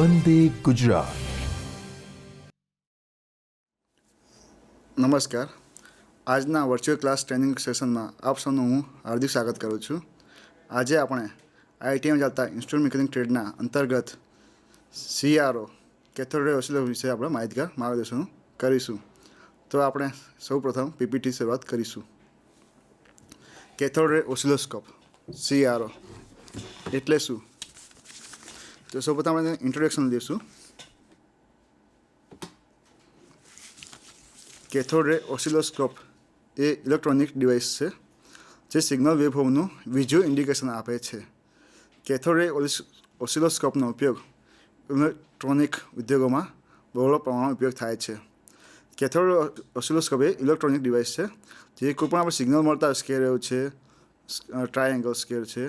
વંદે ગુજરાત. નમસ્કાર. આજના virtual class training સેશનમાં આપ સૌનું હું હાર્દિક સ્વાગત કરું છું. આજે આપણે આઈટીએમ ચાલતા ઇન્સ્ટ્રુમેન્ટ મિકેનિક ટ્રેડના અંતર્ગત સીઆરઓ કેથોડ ઓસિલો વિશે આપણે માહિતગાર માર્ગદર્શન કરીશું. તો આપણે સૌપ્રથમ પીપીટી શરૂઆત કરીશું. કેથોડ રે ઓસિલોસ્કોપ, સીઆરઓ. એટલે શું? તો સૌપ્રથમ આપણે ઇન્ટ્રોડક્શન લઈશું. કેથોડ રે ઓસિલોસ્કોપ એ ઇલેક્ટ્રોનિક ડિવાઇસ છે, જે સિગ્નલ વેવફોર્મનું વિઝ્યુઅલ ઇન્ડિકેશન આપે છે. કેથોડ રે ઓસિલોસ્કોપનો ઉપયોગ ઇલેક્ટ્રોનિક ઉદ્યોગોમાં બહોળો પ્રમાણમાં ઉપયોગ થાય છે. કેથોડ ઓસિલોસ્કોપ એ ઇલેક્ટ્રોનિક ડિવાઇસ છે, જે કોઈ પણ આપણે સિગ્નલ મળતા સ્કેર એવું છે ટ્રાયેંગલ સ્કેર છે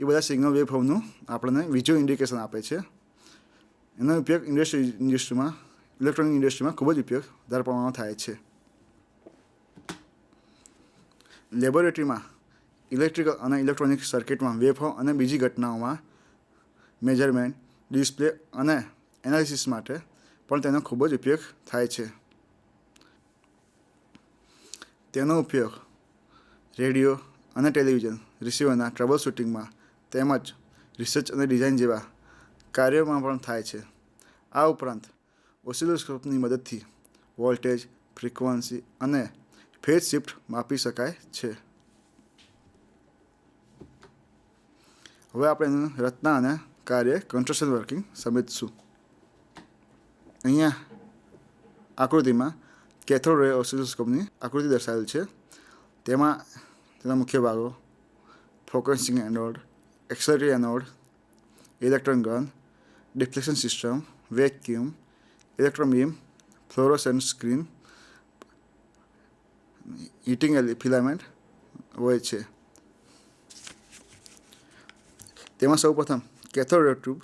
એ બધા સિગ્નલ વેવફોર્મનું આપણને વિઝ્યુઅલ ઇન્ડિકેશન આપે છે. એનો ઉપયોગ ઇન્ડસ્ટ્રી ઇન્ડસ્ટ્રીમાં ઇલેક્ટ્રોનિક ઇન્ડસ્ટ્રીમાં ખૂબ જ ઉપયોગ વધારે પ્રમાણમાં થાય છે. લેબોરેટરીમાં ઇલેક્ટ્રિકલ અને ઇલેક્ટ્રોનિક સર્કિટમાં વેફોર્મ અને બીજી ઘટનાઓમાં મેજરમેન્ટ ડિસ્પ્લે અને એનાલિસિસ માટે પણ તેનો ખૂબ જ ઉપયોગ થાય છે. તેનો ઉપયોગ રેડિયો અને ટેલિવિઝન રિસીવરના ટ્રબલ શૂટિંગમાં તેમજ રિસર્ચ અને ડિઝાઇન જેવા કાર્યોમાં પણ થાય છે. આ ઉપરાંત ઓસિલોસ્કોપની મદદથી વોલ્ટેજ ફ્રીક્વન્સી અને ફેઝ શિફ્ટ માપી શકાય છે. હવે આપણે એનું રચના અને કાર્ય કન્સ્ટ્રક્શન વર્કિંગ સમજીશું. અહીંયા આકૃતિમાં કેથોડ રે ઓસિલોસ્કોપની આકૃતિ દર્શાવેલ છે. તેમાં તેના મુખ્ય ભાગો focusing anode accelerating anode electron gun deflection system vacuum electron beam fluorescent screen heating filament હોય છે તેમાં સૌપ્રથમ cathode ray tube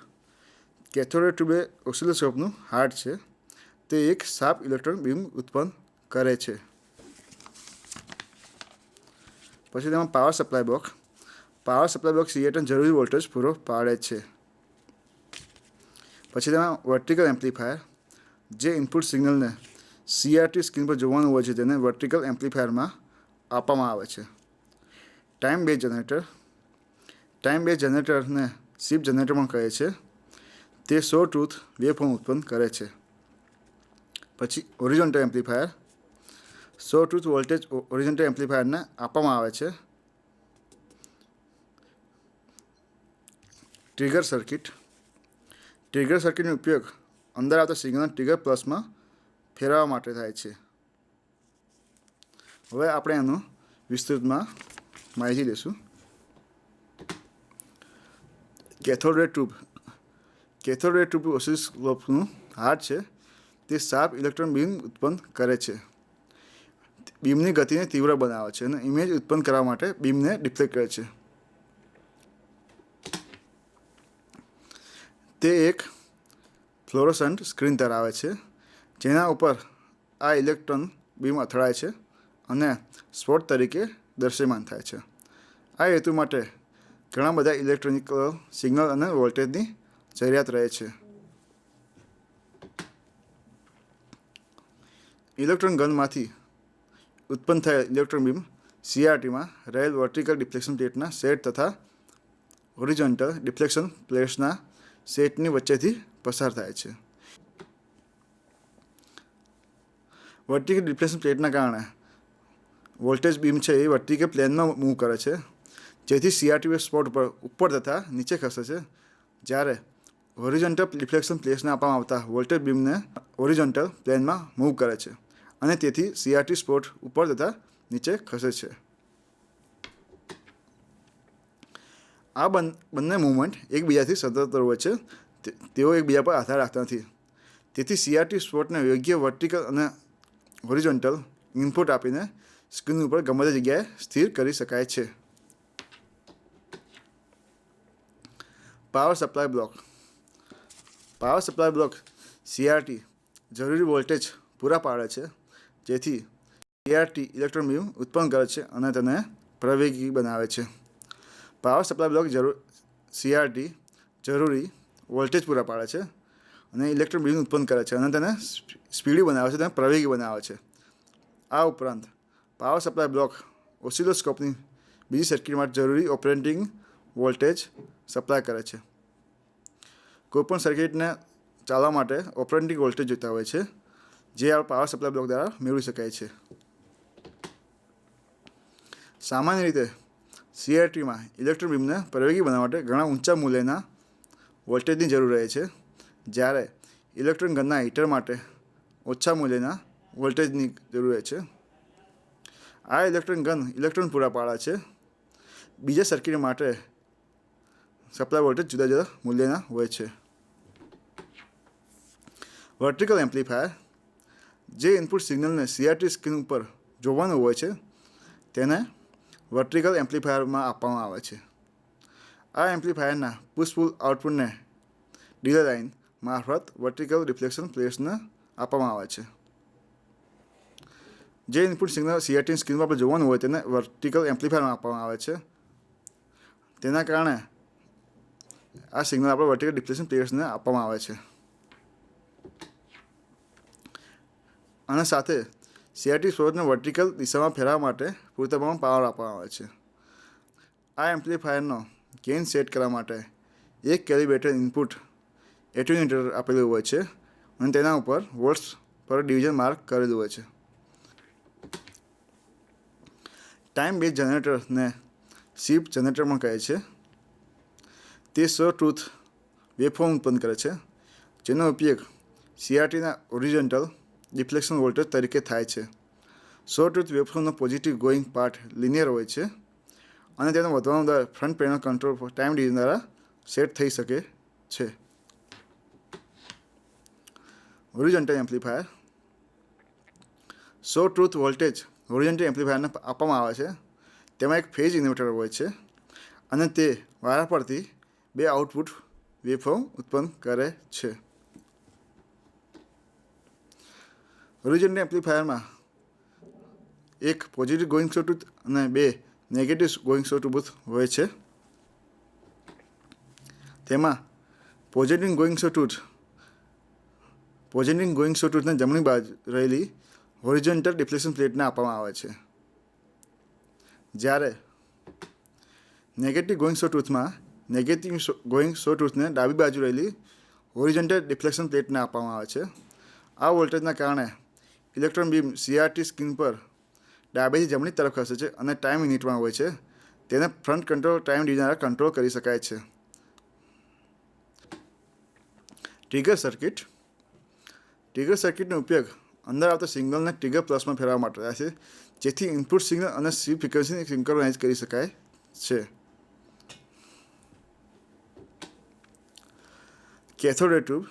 cathode ray tube એ ઓસિલોસ્કોપનું હાર્ટ છે તે એક સાપ ઇલેક્ટ્રોન બીમ ઉત્પન્ન કરે છે પછી તેમાં power supply box power supply block સીએટન જરૂરી વોલ્ટેજ પૂરો પાડે છે. પછી તેમાં વર્ટિકલ એમ્પ્લીફાયર, જે ઇનપુટ સિગ્નલને સીઆરટી સ્ક્રીન પર જોવાનું હોય છે તેને વર્ટિકલ એમ્પ્લીફાયરમાં આપવામાં આવે છે. Time base generator, time base જનરેટરને સીપ જનરેટર પણ કહે છે. તે સો ટૂથ વેફોર્મ ઉત્પન્ન કરે છે. પછી horizontal amplifier, sawtooth voltage original એમ્પ્લીફાયરને આપવામાં આવે છે. ટ્રિગર સર્કિટ ટ્રિગર સર્કિટનો ઉપયોગ અંદર આવતા સિગ્નલ ટ્રિગર પ્લસમાં ફેરવવા માટે થાય છે. હવે આપણે એનું વિસ્તૃતમાં માહિતી લઈશું. Cathode ray tube. Cathode ray tube ઓસિલોસ્કોપનું heart છે. તે સાફ ઇલેક્ટ્રોન બીમ ઉત્પન્ન કરે છે. બીમની ગતિને તીવ્ર બનાવે છે અને ઇમેજ ઉત્પન્ન કરવા માટે બીમને ડિફ્લેક્ટ કરે છે. તે એક ફ્લોરોસન્ટ સ્ક્રીન ધરાવે છે, જેના ઉપર આ ઇલેક્ટ્રોન બીમ અથડાય છે અને સ્પોટ તરીકે દૃશ્યમાન થાય છે. આ હેતુ માટે ઘણા બધા ઇલેક્ટ્રોનિક સિગ્નલ અને વોલ્ટેજની જરૂરિયાત રહે છે. ઇલેક્ટ્રોન ગનમાંથી ઉત્પન્ન થયેલ ઇલેક્ટ્રોન બીમ સીઆરટીમાં રહેલ વર્ટિકલ ડિફ્લેક્શન પ્લેટના સેટ તથા ઓરિજન્ટલ ડિફ્લેક્શન પ્લેટ્સના સેટની વચ્ચેથી પસાર થાય છે. વર્ટિકલ ડિફ્લેક્શન પ્લેટના કારણે વોલ્ટેજ બીમ છે એ વર્ટિકલ પ્લેનમાં મૂવ કરે છે, જેથી સીઆરટી સ્પોટ ઉપર ઉપર તથા નીચે ખસે છે. જ્યારે હોરિઝોન્ટલ ડિફ્લેક્શન પ્લેસને આપવામાં આવતા વોલ્ટેજ બીમને હોરિઝોન્ટલ પ્લેનમાં મૂવ કરે છે અને તેથી સીઆરટી સ્પોટ ઉપર તથા નીચે ખસે છે. આ બન મૂવમેન્ટ એકબીજાથી સ્વતંત્ર હોય છે. તેઓ એકબીજા પર આધાર રાખતા નથી. તેથી સીઆરટી સ્પોર્ટને યોગ્ય વર્ટિકલ અને હોરિઝોન્ટલ ઇનપુટ આપીને સ્ક્રીન ઉપર ગમે તે જગ્યાએ સ્થિર કરી શકાય છે. Power supply block. Power supply block CRT જરૂરી વોલ્ટેજ પૂરા પાડે છે, જેથી સીઆરટી ઇલેક્ટ્રોન બીમ ઉત્પન્ન કરે છે અને તેને પ્રવેગી બનાવે છે. પાવર સપ્લાય બ્લોક જરૂર સીઆરટી જરૂરી વોલ્ટેજ પૂરા પાડે છે અને ઇલેક્ટ્રોન બીમ ઉત્પન્ન કરે છે અને તેને સ્પીડી બનાવે છે, તેને પ્રવેગી બનાવે છે. આ ઉપરાંત પાવર સપ્લાય બ્લોક ઓસિલોસ્કોપની બીજી સર્કિટ માટે જરૂરી ઓપરેટિંગ વોલ્ટેજ સપ્લાય કરે છે. કોઈપણ સર્કિટને ચાલવા માટે ઓપરેટિંગ વોલ્ટેજ જોઈતા હોય છે, જે આ પાવર સપ્લાય બ્લોક દ્વારા મેળવી શકાય છે. સામાન્ય રીતે સીઆરટીમાં ઇલેક્ટ્રોન બીમને પ્રયોગી બનાવવા માટે ઘણા ઊંચા મૂલ્યના વોલ્ટેજની જરૂર રહે છે, જ્યારે ઇલેક્ટ્રોન ગનના હીટર માટે ઓછા મૂલ્યના વોલ્ટેજની જરૂર રહે છે. આ ઇલેક્ટ્રોન ગન ઇલેક્ટ્રોન પૂરા પાડે છે. બીજા સર્કિટ માટે સપ્લાય વોલ્ટેજ જુદા જુદા મૂલ્યના હોય છે. વર્ટિકલ એમ્પ્લીફાયર જે ઇનપુટ સિગ્નલને સીઆરટી સ્ક્રીન ઉપર જોવાનું હોય છે, તેને વર્ટિકલ એમ્પ્લીફાયરમાં આપવામાં આવે છે. આ એમ્પ્લીફાયરના પુશફુલ આઉટપુટને ડીલર લાઇન મારફત વર્ટિકલ રિફ્લેક્શન પ્લેસને આપવામાં આવે છે. જે ઇનપુટ સિગ્નલ સીઆરટીની સ્ક્રીનમાં આપણે જોવાનું હોય તેને વર્ટિકલ એમ્પ્લીફાયરમાં આપવામાં આવે છે. તેના કારણે આ સિગ્નલ આપણે વર્ટિકલ ડિફ્લેક્શન પ્લેસને આપવામાં આવે છે. અને સાથે સીઆરટી સ્રોતને વર્ટિકલ દિશામાં ફેરવવા માટે પૂરતા પાવર આપવામાં આવે છે. આ એમ્પ્લીફાયરનો ગેઇન સેટ કરવા માટે એક કેલિબ્રેટેડ ઇનપુટ એટ્યુનેટર આપેલું હોય છે અને તેના ઉપર વોલ્ટ્સ પર ડિવિઝન માર્ક કરેલું હોય છે. ટાઈમ બેઝ જનરેટરને શિફ્ટ જનરેટર પણ કહે છે. તે સો ટ્રુથ વેફોર્મ ઉત્પન્ન કરે છે, જેનો ઉપયોગ સીઆરટીના ઓરિજન્ટલ ડિફ્લેક્શન વોલ્ટેજ તરીકે થાય છે. સો ટૂથ વેફોર્મનો પોઝિટિવ ગોઈંગ પાર્ટ લિનિયર હોય છે અને તેનો વધવાનો દર front panel control time division દ્વારા સેટ થઈ શકે છે. Horizontal amplifier sawtooth voltage horizontal એમ્પ્લીફાયરને આપવામાં આવે છે. તેમાં એક ફેઝ ઇન્વર્ટર હોય છે અને તે વારા પરથી બે આઉટપુટ વેફોર્મ ઉત્પન્ન કરે છે. હોરિઝોન્ટલ એમ્પ્લીફાયરમાં એક પોઝિટિવ ગોઈંગ સોટુથ અને બે નેગેટિવ ગોઈંગ સોટુથ હોય છે. તેમાં positive going sawtooth positive going સોટુથને જમણી બાજુ રહેલી હોરિઝોન્ટલ ડિફ્લેક્શન પ્લેટને આપવામાં આવે છે. જ્યારે નેગેટિવ ગોઈંગ સોટુથમાં નેગેટિવ ગોઈંગ સોટુથને ડાબી બાજુ રહેલી હોરિઝોન્ટલ ડિફ્લેક્શન પ્લેટને આપવામાં આવે છે. આ વોલ્ટેજના કારણે ઇલેક્ટ્રોન બીમ સીઆરટી સ્ક્રીન પર ડાબેથી જમણી તરફ ખસે છે અને ટાઈમ યુનિટમાં હોય છે. તેને front control, time division control કરી શકાય છે. Trigger circuit. ટ્રિગર સર્કિટનો ઉપયોગ અંદર આવતા સિગ્નલને ટ્રિગર પ્લસમાં ફેરવવા માટે થાય છે, જેથી ઇનપુટ સિગ્નલ અને સી ફ્રિકવન્સીને સિંક્રોનાઇઝ કરી શકાય છે. કેથોડ ટ્યુબ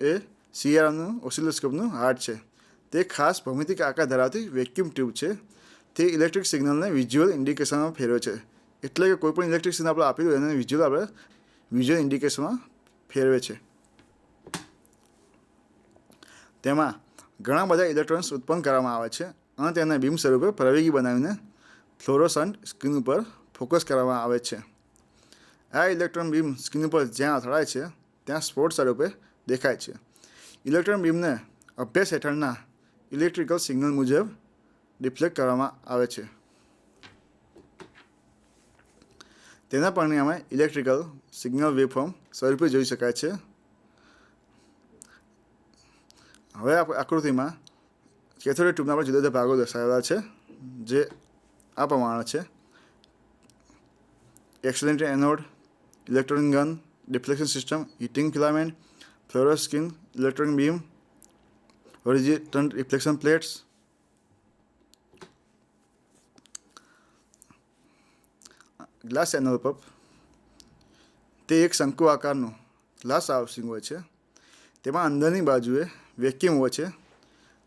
એ સીઆરનું ઓસિલોસ્કોપનું હાર્ટ છે. તે ખાસ ભૌમિતિક આકાર ધરાવતી વેક્યુમ ટ્યુબ છે. તે ઇલેક્ટ્રિક સિગ્નલને વિઝ્યુઅલ ઇન્ડિકેશનમાં ફેરવે છે. એટલે કે કોઈપણ ઇલેક્ટ્રિક સિગ્નલ આપણે આપી દઈએ એને વિઝ્યુઅલ આપણે વિઝ્યુઅલ ઇન્ડિકેશનમાં ફેરવે છે. તેમાં ઘણા બધા ઇલેક્ટ્રોન્સ ઉત્પન્ન કરવામાં આવે છે અને તેને બીમ સ્વરૂપે પ્રવેગી બનાવીને ફ્લોરોસન્ટ સ્ક્રીન ઉપર ફોકસ કરવામાં આવે છે. આ ઇલેક્ટ્રોન બીમ સ્ક્રીન ઉપર જ્યાં અથડાય છે, ત્યાં સ્પોટ સ્વરૂપે દેખાય છે. ઇલેક્ટ્રોન બીમને અભ્યાસ હેઠળના ઇલેક્ટ્રિકલ સિગ્નલ મુજબ ડિફ્લેક્ટ કરવામાં આવે છે. તેના પરિણામે ઇલેક્ટ્રિકલ સિગ્નલ વેફોર્મ સ્વરૂપે જોઈ શકાય છે. હવે આકૃતિમાં કેથોડિક ટ્યુબના પણ જુદા જુદા ભાગો દર્શાવેલા છે, જે આ પ્રમાણે છે. Excellent anode electronic gun deflection system heating filament fluorescent skin electronic beam horizontal reflection plates glass એનોલ પપ તે એક શંકુ આકારનું. ગ્લાસ હાઉસિંગ હોય છે. તેમાં અંદરની બાજુએ વેક્યુમ હોય છે.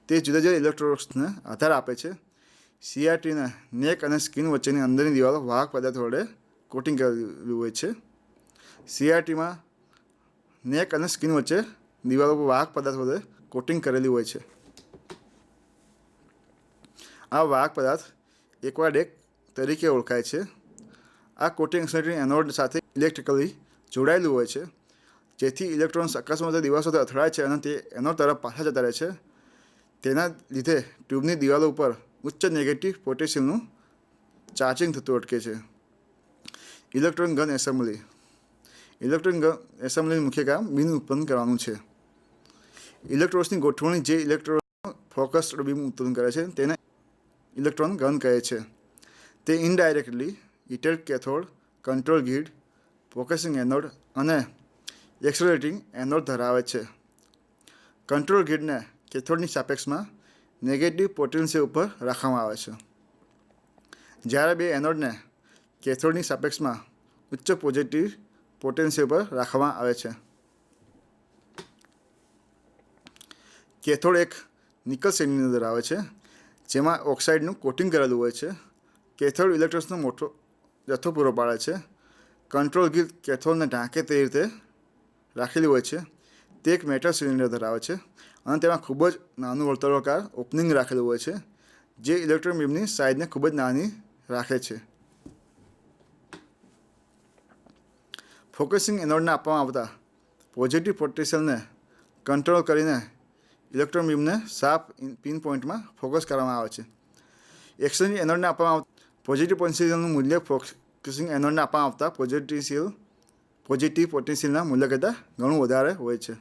તે જુદા જુદા ઇલેક્ટ્રોડ્સને આધાર આપે છે. સીઆરટીના નેક અને સ્કિન વચ્ચેની અંદરની દિવાલો વાહક પદાર્થ વડે કોટિંગ કરેલું હોય છે. સીઆરટીમાં નેક અને સ્કિન વચ્ચે દિવાલો પર વાહક પદાર્થ વડે કોટિંગ કરેલી હોય છે. આ વાહક પદાર્થ એક્વાડેક તરીકે ઓળખાય છે. આ કોટિંગ એનોડ સાથે ઇલેક્ટ્રિકલી જોડાયેલું હોય છે. જેથી ઇલેક્ટ્રોન્સ અકસ્માત દિવાલ અથડાય છે અને તે એનો તરફ પાછા જતા રહે છે. તેના લીધે ટ્યુબની દિવાલો ઉપર ઉચ્ચ નેગેટિવ પોટેશિયમનું ચાર્જિંગ થતું અટકે છે. Electron gun assembly. Electron gun એસેમ્બલીનું મુખ્ય કામ બિન ઉત્પન્ન કરવાનું છે. ઇલેક્ટ્રોન્સની ગોઠવણી જે ઇલેક્ટ્રોન ફોકસ્ડ બીમ ઉત્પન્ન કરે છે તેને ઇલેક્ટ્રોન ગન કહે છે. તે indirectly heated cathode, control grid focusing anode અને એક્સલરેટિંગ એનોડ ધરાવે છે. કંટ્રોલ ગીડને કેથોડની સાપેક્ષમાં નેગેટિવ પોટેન્શિયલ ઉપર રાખવામાં આવે છે. જ્યારે બે એનોડને કેથોડની સાપેક્ષમાં ઉચ્ચ પોઝિટિવ પોટેન્શિયલ પર રાખવામાં આવે છે. કેથોડ એક નિકલ શ્રેણીને ધરાવે છે, જેમાં ઓક્સાઇડનું કોટિંગ કરેલું હોય છે. કેથોડ ઇલેક્ટ્રોન્સનો મોટો જથ્થો પૂરો પાડે છે. કંટ્રોલ ગીર કેથોડને ઢાંકે તે રીતે રાખેલી હોય છે. તે એક મેટલ સિલિન્ડર ધરાવે છે અને તેમાં ખૂબ જ નાનું વર્તુળાકાર ઓપનિંગ રાખેલું હોય છે, જે ઇલેક્ટ્રોન બીમની સાઇઝને ખૂબ જ નાની રાખે છે. ફોકસિંગ એનોડને આપવામાં આવતા પોઝિટિવ પોટેન્શિયલને કંટ્રોલ કરીને ઇલેક્ટ્રોન બીમને સાફ પિન પોઈન્ટમાં ફોકસ કરવામાં આવે છે. એક્સચેન્જ એનોડને આપવામાં પોઝિટિવ પોટેન્શિયલનું મૂલ્ય ફોકસિંગ એનોડને આપવામાં આવતા પોઝિટિવ પોઝિટિવ પોટેન્શિયલના મૂલ્ય કરતાં ઘણું વધારે હોય છે.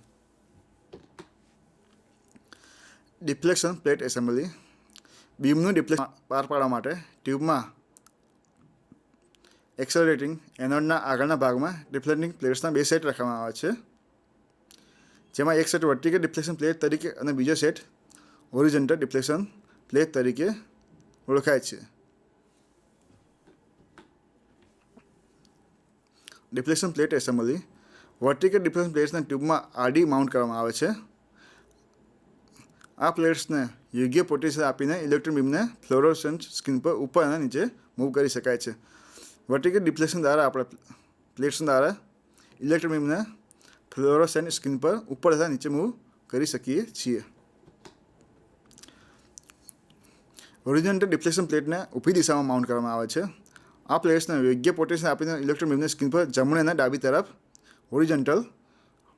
ડિફ્લેક્શન પ્લેટ એસેમ્બલી બીમનું ડિફ્લેક્શન પાર પાડવા માટે ટ્યુબમાં એક્સેલરેટિંગ એનોડના આગળના ભાગમાં ડિફ્લેક્ટિંગ પ્લેટ્સના બે સેટ રાખવામાં આવે છે. જેમાં એક સેટ વર્ટિકલ ડિફ્લેક્શન પ્લેટ તરીકે અને બીજો સેટ ઓરિજન્ટલ ડિફ્લેક્શન પ્લેટ તરીકે ઓળખાય છે. Deflection plate assembly vertical deflection પ્લેટ્સને ટ્યુબમાં આડી માઉન્ટ કરવામાં આવે છે. આ પ્લેટ્સને યોગ્ય પોટેન્શિયલ આપીને ઇલેક્ટ્રોન બીમને ફ્લોરોસન્ટ સ્ક્રીન પર ઉપર અને નીચે મૂવ કરી શકાય છે. વર્ટિકલ ડિફ્લેક્શન દ્વારા આપણે પ્લેટ્સ દ્વારા ઇલેક્ટ્રોન બીમને ફ્લોરોસન્ટ સ્ક્રીન પર ઉપર તથા નીચે મૂવ કરી શકીએ છીએ હોરિઝોન્ટલ ડિફ્લેક્શન પ્લેટને ઊભી દિશામાં માઉન્ટ કરવામાં આવે છે આ પ્લેટ્સને યોગ્ય પોટેન્શિયલ આપીને ઇલેક્ટ્રોન બીમને સ્ક્રીન પર જમણે અને ડાબી તરફ હોરિઝોન્ટલ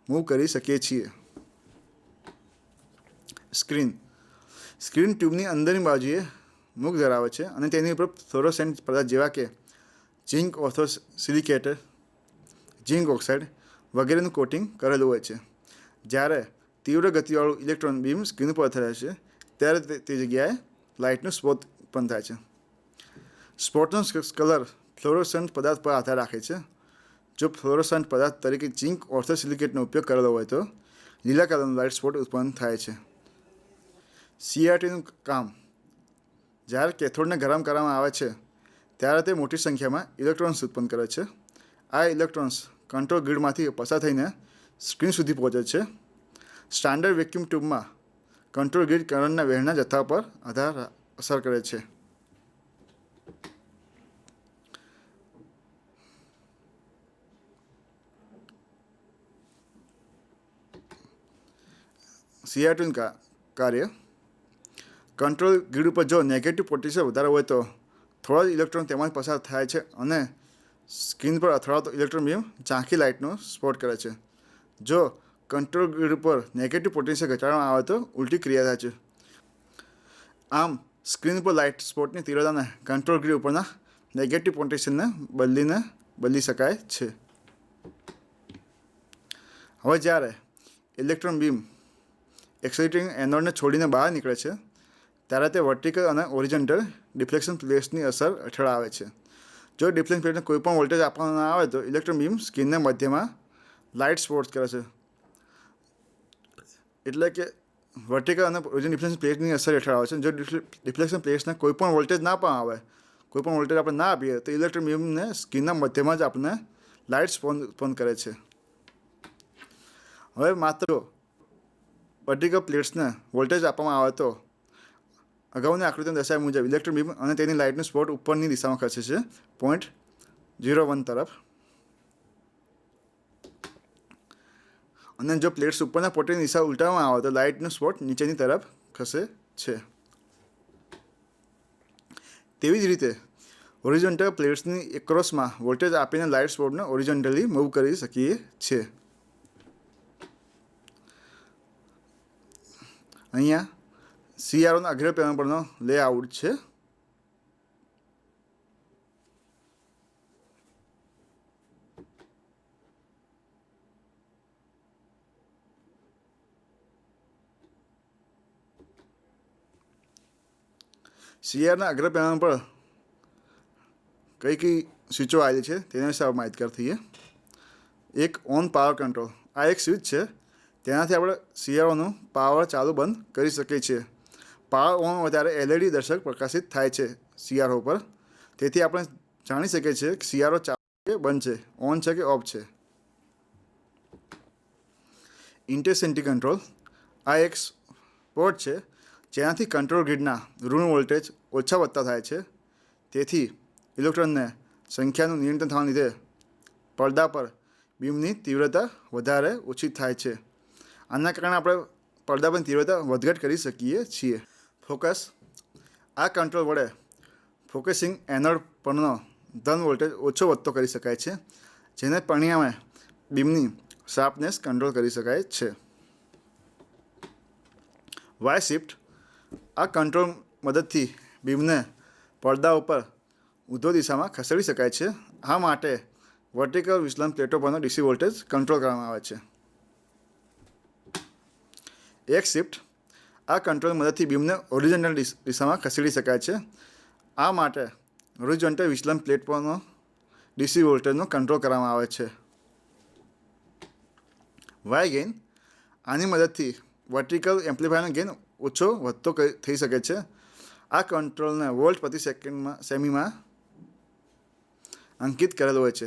મૂવ કરી શકીએ છીએ સ્ક્રીન સ્ક્રીન ટ્યુબની અંદરની બાજુએ મુખ ધરાવે છે અને તેની ઉપર ફ્લોરોસેન્ટ પદાર્થ જેવા કે zinc ortho silicate zinc oxide વગેરેનું કોટિંગ કરેલું હોય છે. જ્યારે તીવ્ર ગતિવાળું ઇલેક્ટ્રોન બીમ સ્ક્રીન ઉપર અથડાય છે, ત્યારે તે- જગ્યાએ લાઇટનું સ્પોટ ઉત્પન્ન થાય છે. સ્પોટનો કલર ફ્લોરોસન્ટ પદાર્થ પર આધાર રાખે છે. જો ફ્લોરોસન્ટ પદાર્થ તરીકે ચિંક ઓર્થોસિલિકેટનો ઉપયોગ કરેલો હોય તો લીલા કલરનો લાઇટ સ્પોટ ઉત્પન્ન થાય છે. સીઆરટીનું કામ જ્યારે કેથોડને ગરમ કરવામાં આવે છે, ત્યારે તે મોટી સંખ્યામાં ઇલેક્ટ્રોન્સ ઉત્પન્ન કરે છે. આ ઇલેક્ટ્રોન્સ કંટ્રોલ ગ્રીડમાંથી પસાર થઈને સ્ક્રીન સુધી પહોંચે છે. સ્ટાન્ડર્ડ વેક્યુમ ટ્યુબમાં કંટ્રોલ ગ્રીડ કરંટના વહેણના જથ્થા પર આધાર અસર કરે છે. સીઆરટીન કાર્ય. કંટ્રોલ ગ્રીડ ઉપર જો નેગેટિવ પોટેન્શિયલ વધારે હોય તો થોડા જ ઇલેક્ટ્રોન તેમાંથી પસાર થાય છે અને સ્ક્રીન પર અથડાતો ઇલેક્ટ્રોન બીમ ઝાંખી લાઇટનો સ્પોટ કરે છે. જો કંટ્રોલ ગ્રીડ ઉપર નેગેટિવ પોટેન્શિયલ ઘટાડવામાં આવે તો ઉલટી ક્રિયા થાય છે. આમ, સ્ક્રીન પર લાઇટ સ્પોટની તીવ્રતાને કંટ્રોલ ગ્રીડ ઉપરના નેગેટિવ પોટેન્શિયલને બદલીને બદલી શકાય છે. હવે જ્યારે ઇલેક્ટ્રોન બીમ એક્સાઇટિંગ એનોડને છોડીને બહાર નીકળે છે, ત્યારે તે વર્ટિકલ અને ઓરિજન્ટલ ડિફ્લેક્શન પ્લેસની અસર હેઠળ આવે છે. જો ડિફ્લેક્શન પ્લેટને કોઈ પણ વોલ્ટેજ આપવામાં આવે તો ઇલેક્ટ્રોન બીમ સ્કિનના મધ્યમાં લાઇટ સ્પોર્ટ્સ કરે છે. એટલે કે વર્ટિકલ અને ડિફ્લેક્શન પ્લેટની અસર હેઠળ આવે છે. જો ડિફ્લેક્શન પ્લેટ્સને કોઈ પણ વોલ્ટેજ ના પણ આવે કોઈ પણ વોલ્ટેજ આપણે ના આપીએ, તો ઇલેક્ટ્રોન બીમને સ્કિનના મધ્યમાં જ આપણને લાઇટ સ્પોન ઉત્પન્ન કરે છે. હવે માત્ર વર્ટિકલ પ્લેટ્સને વોલ્ટેજ આપવામાં આવે તો અગાઉના આકૃતિમાં દર્શાવ્યા મુજબ ઇલેક્ટ્રિક બીમ અને તેની લાઇટનું સ્પોટ ઉપરની દિશામાં ખસે છે. પોઈન્ટ ઝીરો વન તરફ. અને જો પ્લેટ્સ ઉપરના પોટની દિશા ઉલટાવવામાં આવે તો લાઇટનું સ્પોટ નીચેની તરફ ખસે છે. તેવી જ રીતે ઓરિજન્ટલ પ્લેટ્સની એક્રોસમાં વોલ્ટેજ આપીને લાઇટ સ્પોટને ઓરિજન્ટલી મૂવ કરી શકીએ છીએ. અહીંયા અગ્ર પેનલ પરનો લેઆઉટ છે. શિયાળાના અગ્ર પેનલ પર કઈ કઈ સ્વિચો આવેલી છે તેના વિશે આપણે માહિતગાર થઈએ. એક ઓન પાવર કંટ્રોલ. આ એક સ્વિચ છે. તેનાથી આપણે સીઆરઓનું પાવર ચાલુ બંધ કરી શકીએ છીએ. પાવર ઓન હોય ત્યારે એલઈડી દર્શક પ્રકાશિત થાય છે સીઆરઓ પર. તેથી આપણે જાણી શકીએ છીએ કે સીઆરઓ ચાલુ કે બંધ છે, ઓન છે કે ઓફ છે. ઇન્ટેસેન્ટી કંટ્રોલ આ એક પોર્ટ છે જેનાથી કંટ્રોલ ગ્રીડના ઋણ વોલ્ટેજ ઓછા વધતા થાય છે. તેથી ઇલેક્ટ્રોનને સંખ્યાનું નિયંત્રણ થવાને લીધે પડદા પર બીમની તીવ્રતા વધારે ઓછી થાય છે. આના કારણે આપણે પડદા પરની તીવ્રતા વધઘટ કરી શકીએ છીએ. ફોકસ. આ કંટ્રોલ વડે ફોકસિંગ એનોડ પરનો ધન વોલ્ટેજ ઓછો વધતો કરી શકાય છે, જેને પરિણામે બીમની શાર્પનેસ કંટ્રોલ કરી શકાય છે. Y shift. આ કંટ્રોલ મદદથી બીમને પડદા ઉપર ઉધો દિશામાં ખસેડી શકાય છે. આ માટે વર્ટિકલ વિચલન પ્લેટો પરનો ડીસી વોલ્ટેજ કંટ્રોલ કરવામાં આવે છે. એક શિફ્ટ. આ કંટ્રોલ મદદથી બીમને ઓરિજિનલ દિશામાં ખસેડી શકાય છે. આ માટે ઓરિજિનલ વિચલન પ્લેટ પરનો ડીસી વોલ્ટેજનો કંટ્રોલ કરવામાં આવે છે. Y gain? આની મદદથી વર્ટિકલ એમ્પ્લીફાયરનો ગેઇન ઓછો વધતો થઈ શકે છે. આ કંટ્રોલને વોલ્ટ પ્રતિ સેકન્ડમાં, સેમીમાં અંકિત કરેલો હોય છે.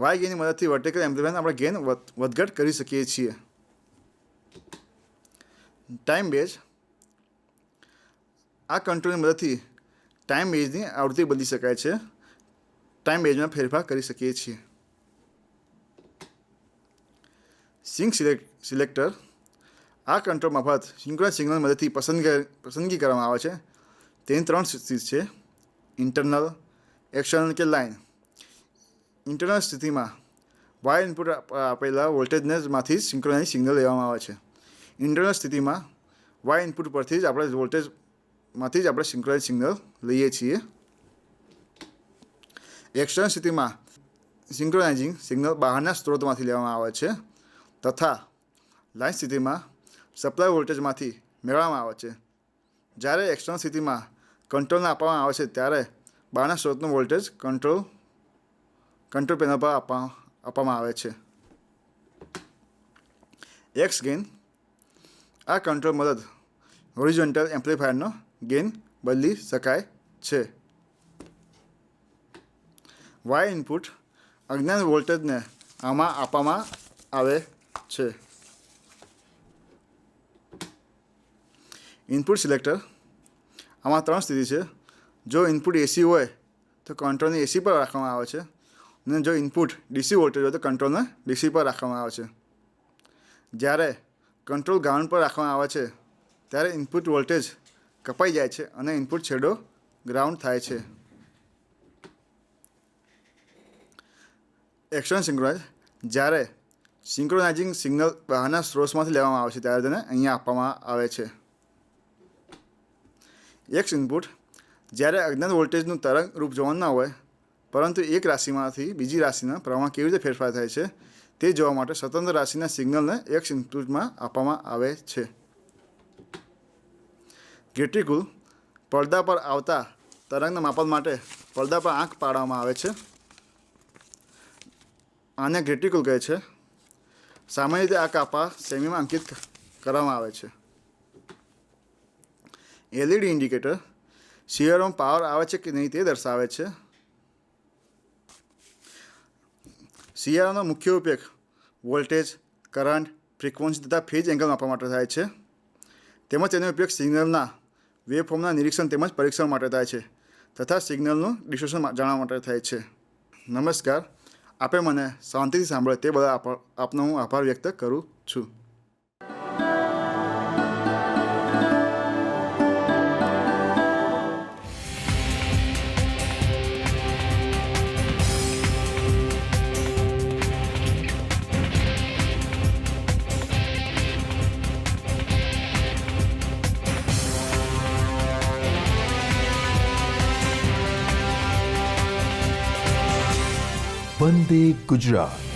વાય ગેઇનની મદદથી વર્ટિકલ એમ્પ્લીફાયરને આપણે ગેઇન વધઘટ કરી શકીએ છીએ. ટાઈમ બેઝ આ કંટ્રોલની મદદથી ટાઈમ બેઝની આવૃત્તિ બદલી શકાય છે. ટાઈમ બેઝમાં ફેરફાર કરી શકીએ છીએ. સિંક સિલેક્ટર આ કંટ્રોલ મફત સિંક્રનસ સિગ્નલ મદદથી પસંદગી પસંદગી કરવામાં આવે છે. તેની ત્રણ સ્થિતિ છે. ઇન્ટરનલ એક્સટર્નલ કે લાઇન ઇન્ટરનલ સ્થિતિમાં વાય ઇનપુટ આપેલા વોલ્ટેજને માંથી સિંક્રોનાઇઝ સિગ્નલ લેવામાં આવે છે. ઇન્ટરનલ સ્થિતિમાં વાય ઇનપુટ પરથી જ આપણે વોલ્ટેજમાંથી જ આપણે સિંક્રોનાઇઝ સિગ્નલ લઈએ છીએ. એક્સટર્નલ સ્થિતિમાં સિંક્રોનાઇઝિંગ સિગ્નલ બહારના સ્ત્રોતમાંથી લેવામાં આવે છે તથા લાઇન સ્થિતિમાં સપ્લાય વોલ્ટેજમાંથી મેળવવામાં આવે છે. જ્યારે એક્સટર્નલ સ્થિતિમાં કંટ્રોલને આપવામાં આવે છે ત્યારે બહારના સ્ત્રોતનો વોલ્ટેજ કંટ્રોલ કંટ્રોલ પેનલ પર આપવામાં આવે છે. એક્સ ગેઇન આ કંટ્રોલ મદદ હોરિઝોન્ટલ એમ્પ્લીફાયરનો ગેઇન બદલી શકાય છે. વાય ઇનપુટ અજ્ઞાન વોલ્ટેજને આમાં આપવામાં આવે છે. ઇનપુટ સિલેક્ટર આમાં ત્રણ સ્થિતિ છે. જો ઇનપુટ એસી હોય તો કંટ્રોલને એસી પર રાખવામાં આવે છે અને જો ઇનપુટ ડીસી વોલ્ટેજ હોય તો કંટ્રોલને ડીસી પર રાખવામાં આવે છે. જ્યારે કંટ્રોલ ગ્રાઉન્ડ પર રાખવામાં આવે છે, ત્યારે ઇનપુટ વોલ્ટેજ કપાઈ જાય છે અને ઇનપુટ છેડો ગ્રાઉન્ડ થાય છે. એક્શન સિંક્રોનાઇઝ, જ્યારે સિંક્રોનાઇઝિંગ સિગ્નલ બહારના સ્રોતમાંથી લેવામાં આવે છે, ત્યારે તેને અહીંયા આપવામાં આવે છે. એક્સ ઇનપુટ, જ્યારે અજ્ઞાત વોલ્ટેજનું તરંગ રૂપ જોવાનું ના હોય, પરંતુ એક રાશિમાંથી બીજી રાશિના પ્રવાહમાં કેવી રીતે ફેરફાર થાય છે તે જોવા માટે સ્વતંત્ર રાશિના સિગ્નલને એક્સ ઇન્સ્ટિટ્યૂટમાં આપવામાં આવે છે. ગેટ્રિકુલ પડદા પર આવતા તરંગના માપન માટે પડદા પર આંખ પાડવામાં આવે છે. આને ગ્રેટિકુલ કહે છે. સામાન્ય રીતે આ કાપા સેમીમાં અંકિત કરવામાં આવે છે. એલઈડી ઇન્ડિકેટર શિયરમાં પાવર આવે છે કે નહીં તે દર્શાવે છે. શિયાળાનો મુખ્ય ઉપયોગ વોલ્ટેજ, કરંટ, ફ્રિકવન્સી તથા ફેજ એંગલ માપવા માટે થાય છે. તેમજ તેનો ઉપયોગ સિગ્નલના વેવફોર્મના નિરીક્ષણ તેમજ પરીક્ષણ માટે થાય છે તથા સિગ્નલનું ડિસ્ટ્રીબ્યુશન જાણવા માટે થાય છે. નમસ્કાર. આપે મને શાંતિથી સાંભળે તે આપ આપનો હું આભાર વ્યક્ત કરું છું. વંદે ગુજરાત.